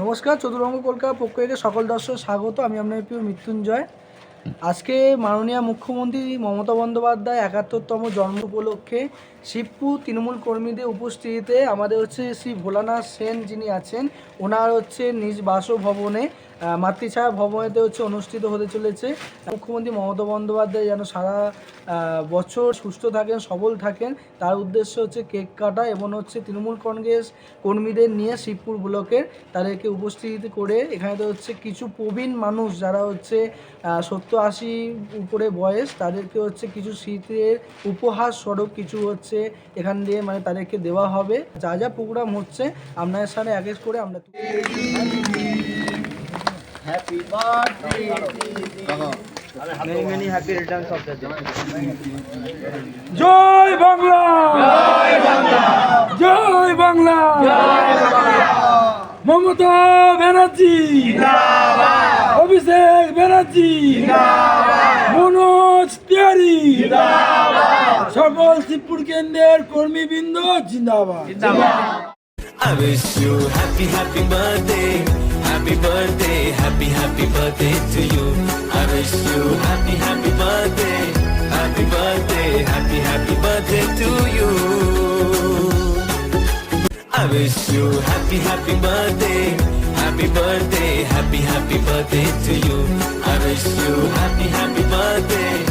নমস্কার, চতুরঙ্গ কলকাতা পক্ষ থেকে সকল দর্শক স্বাগত। আমি আপনার প্রিয় মৃত্যুঞ্জয়। আজকে মাননীয় মুখ্যমন্ত্রী মমতা বন্দ্যোপাধ্যায় একাত্তরতম জন্ম উপলক্ষে শিবপুর তৃণমূল কর্মীদের উপস্থিতিতে আমাদের হচ্ছে শ্রী ভোলানাথ সেন যিনি আছেন, ওনার হচ্ছে নিজ বাসভবনে মাতৃছায়া ভবনেতে হচ্ছে অনুষ্ঠিত হতে চলেছে। মুখ্যমন্ত্রী মমতা বন্দ্যোপাধ্যায় যেন সারা বছর সুস্থ থাকেন, সবল থাকেন, তার উদ্দেশ্য হচ্ছে কেক কাটা এবং হচ্ছে তৃণমূল কংগ্রেস কর্মীদের নিয়ে শিবপুর ব্লকের তাদেরকে উপস্থিত করে এখানে তো হচ্ছে কিছু প্রবীণ মানুষ যারা হচ্ছে সত্তর আশি উপরে বয়স, তাদেরকে হচ্ছে কিছু শীতের উপহার স্বরূপ কিছু হচ্ছে এখান দিয়ে মানে তাদেরকে দেওয়া হবে। যা যা প্রোগ্রাম হচ্ছে আপনাদের সাথে এক এক করে আমরা. জয় বাংলা! জয় বাংলা! মমতা ব্যানার্জি! অভিষেক ব্যানার্জি! মনোজ তিওয়ারি সকল শিবপুর কেন্দ্রের কর্মীবৃন্দ জিন্দাবাদ I wish you happy, happy birthday. Happy birthday, happy, happy birthday to you. I wish you happy, happy birthday. Happy birthday, happy, happy birthday to you. I wish you happy, happy birthday. Happy birthday, happy, happy birthday to you. I wish you happy, happy birthday.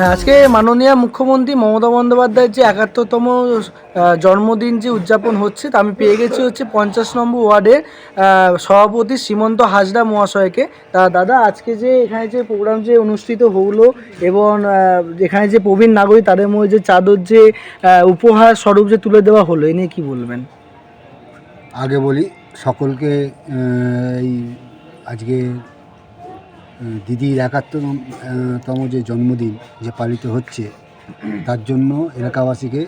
আজকে মাননীয় মুখ্যমন্ত্রী মমতা বন্দ্যোপাধ্যায়ের যে একাত্তরতম জন্মদিন যে উদযাপন হচ্ছে, তা আমি পেয়ে গেছি হচ্ছে পঞ্চাশ নম্বর ওয়ার্ডের সভাপতি শ্রীমন্ত হাজরা মহাশয়কে। তা দাদা, আজকে যে এখানে যে প্রোগ্রাম যে অনুষ্ঠিত হলো এবং এখানে যে প্রবীণ নাগরিক, তাদের মধ্যে যে চাদর যে উপহার স্বরূপ যে তুলে দেওয়া হলো, এ নিয়ে কী বলবেন? আগে বলি, সকলকে এই আজকে দিদির একাত্তরতম তম যে জন্মদিন যে পালিত হচ্ছে, তার জন্য এলাকাবাসীকে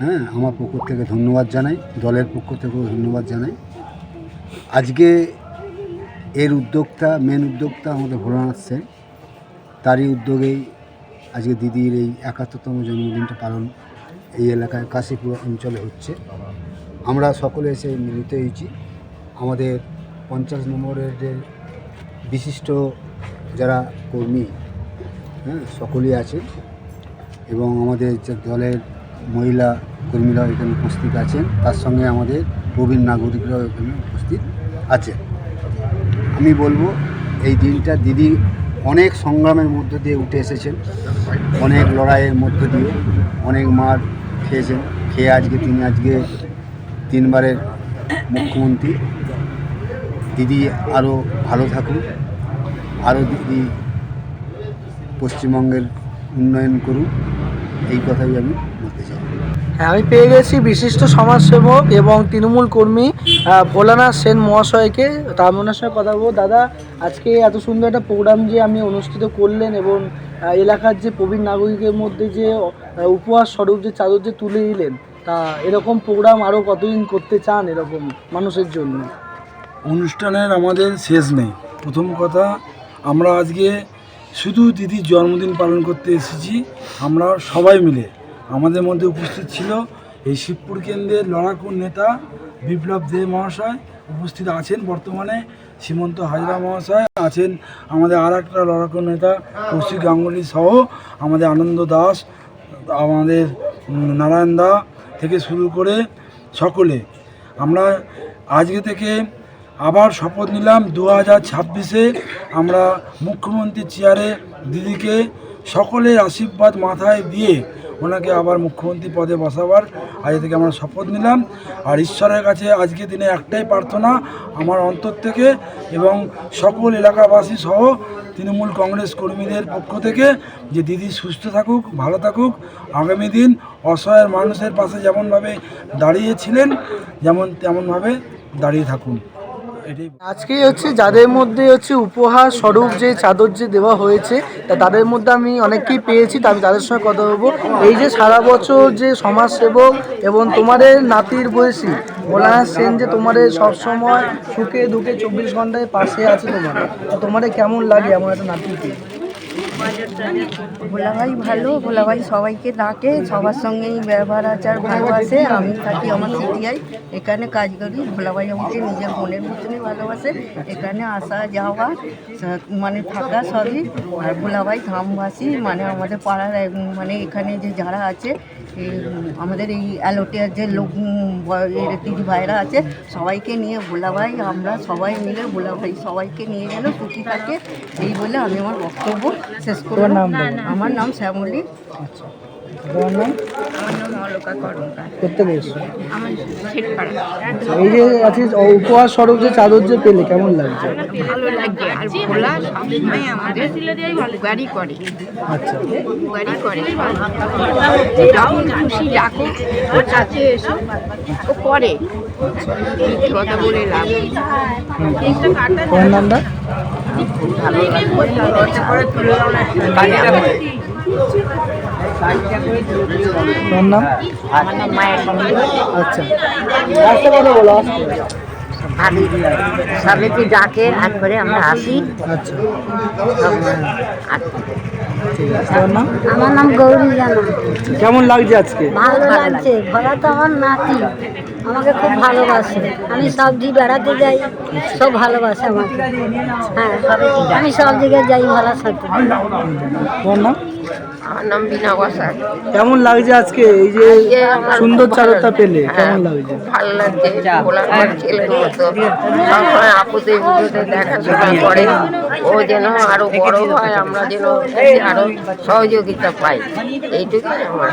হ্যাঁ আমার পক্ষ থেকে ধন্যবাদ জানাই, দলের পক্ষ থেকেও ধন্যবাদ জানাই। আজকে এর উদ্যোক্তা মেন উদ্যোক্তা আমাদের ভোলানাথ সেন। তারই উদ্যোগেই আজকে দিদির এই একাত্তরতম জন্মদিনটা পালন এই এলাকায় কাশীপুর অঞ্চলে হচ্ছে। আমরা সকলে এসে মিলিত হয়েছি। আমাদের পঞ্চাশ নম্বরের যে বিশিষ্ট যারা কর্মী হ্যাঁ সকলেই আছে এবং আমাদের দলের মহিলা কর্মীরাও এখানে উপস্থিত আছেন, তার সঙ্গে আমাদের প্রবীণ নাগরিকরাও এখানে উপস্থিত আছেন। আমি বলব, এই দিনটা দিদি অনেক সংগ্রামের মধ্য দিয়ে উঠে এসেছেন, অনেক লড়াইয়ের মধ্য দিয়ে, অনেক মার খেয়েছেন, খেয়ে আজকে তিনি আজকে তিনবারের মুখ্যমন্ত্রী। দিদি আরও ভালো থাকুন। আরও দিদি পশ্চিমবঙ্গের উন্নয়ন করুক এই কথাই আমি বলতে চাই। হ্যাঁ আমি পেয়ে গেছি বিশিষ্ট সমাজসেবক এবং তৃণমূল কর্মী ভোলানাথ সেন মহাশয়কে। তার ওনার সঙ্গে কথা বলব। দাদা আজকে এত সুন্দর একটা প্রোগ্রাম যে আমি অনুষ্ঠিত করলেন এবং এলাকার যে প্রবীণ নাগরিকের মধ্যে যে উপহার স্বরূপ যে চাদর যে তুলে দিলেন তা এরকম প্রোগ্রাম আরও কতদিন করতে চান এরকম মানুষের জন্য? অনুষ্ঠানের আমাদের শেষ নেই। প্রথম কথা আমরা আজকে শুধু দিদির জন্মদিন পালন করতে এসেছি। আমরা সবাই মিলে। আমাদের মধ্যে উপস্থিত ছিল এই শিবপুর কেন্দ্রের লড়াকু নেতা বিপ্লব দে মহাশয়। উপস্থিত আছেন বর্তমানে সীমন্ত হাজরা মহাশয়। আছেন আমাদের আর একটা লড়াকু নেতা কৌশিক গাঙ্গুলি সহ আমাদের আনন্দ দাস, আমাদের নারায়ণ দা থেকে শুরু করে সকলে। আমরা আজকে থেকে আবার শপথ নিলাম দু হাজার ছাব্বিশে আমরা মুখ্যমন্ত্রীর চেয়ারে দিদিকে সকলের আশীর্বাদ মাথায় দিয়ে ওনাকে আবার মুখ্যমন্ত্রী পদে বসাবার আজ থেকে আমরা শপথ নিলাম। আর ঈশ্বরের কাছে আজকে দিনে একটাই প্রার্থনা আমার অন্তর থেকে এবং সকল এলাকাবাসী সহ তৃণমূল কংগ্রেস কর্মীদের পক্ষ থেকে যে দিদি সুস্থ থাকুক, ভালো থাকুক, আগামী দিন অসহায় মানুষের পাশে যেমনভাবে দাঁড়িয়েছিলেন, যেমন তেমনভাবে দাঁড়িয়ে থাকুন। আজকে হচ্ছে যাদের মধ্যে হচ্ছে উপহার স্বরূপ যে চাদর যে দেওয়া হয়েছে, তা তাদের মধ্যে আমি অনেককেই পেয়েছি, তা আমি তাদের সঙ্গে কথা বলব। এই যে সারা বছর যে সমাজসেবক এবং তোমাদের নাতির বয়সী মোলানা সেন যে তোমাদের সবসময় সুখে দুঃখে চব্বিশ ঘন্টায় পাশে আছে তোমার তোমাদের কেমন লাগে এমন একটা নাতিকে? ভোলাভাই ভালো, ভোলাভাই সবাইকে ডাকে, সবার সঙ্গেই ব্যবহার, আচার, ভালোবাসে। আমি থাকি আমার সিটিআই, এখানে কাজ করি। ভোলাভাই আমাকে নিজের বোনের মতনই ভালোবাসে। এখানে আসা, যাওয়া মানে থাকা সবই। আর ভোলাভাই ধামবাসী মানে আমাদের পাড়ার মানে এখানে যে যারা আছে আমাদের এই অ্যালোটিয়ার যে লোক দিদি ভাইরা আছে, সবাইকে নিয়ে ভোলাভাই, আমরা সবাই মিলে ভোলাভাই সবাইকে নিয়ে গেল সুখী থাকে। এই বলে আমি আমার বক্তব্য শেষ করব তোমার নাম আমার নাম শ্যামলী। তোমার নাম? আমার নাম অলকা কর্মকার করতে পেরেছ আমার শেঠপাড়া। এই যে আজকে উপহার স্বরূপ যে চাদর যে পেলে কেমন লাগছে? ভালো লাগছে আর ভোলা সবসময় আমাদের গাড়ি করে। আচ্ছা। গাড়ি করে। যখন খুশি ডাকো। ওর কাছে এসো। ও করে। মিথ্যে কথা বলে লাভ তোমার নামটা? ভালো লাগবে তোমার নাম আচ্ছা। আস্তে কথা বলো আস্তে আমি ডাকে আর করে আমরা আসি। আচ্ছা। তোমার নাম? আমার নাম গৌরী জানা। কেমন লাগছে আজকে? ভালো লাগছে। ঘোরা তো আমার নাতি। আমাকে খুব ভালোবাসে। আমি সব দিকে বেড়াতে যাই। সব ভালোবাসে আমাকে। হ্যাঁ আমি সব জায়গায় যাই ভালো সাথে। তোমার নাম? আমার নাম বিনা বসাক কেমন লাগছে আজকে? এই যে সুন্দর চাদরটা পেলে কেমন লাগছে? ভালো লাগছে আমার ছেলের মতো। সবসময় আপুতে বিপদে দেখাশোনা করে। ও যেন আরও বড় হয় আমরা যেন আরও সহযোগিতা পাই। এইটুকুই আমার।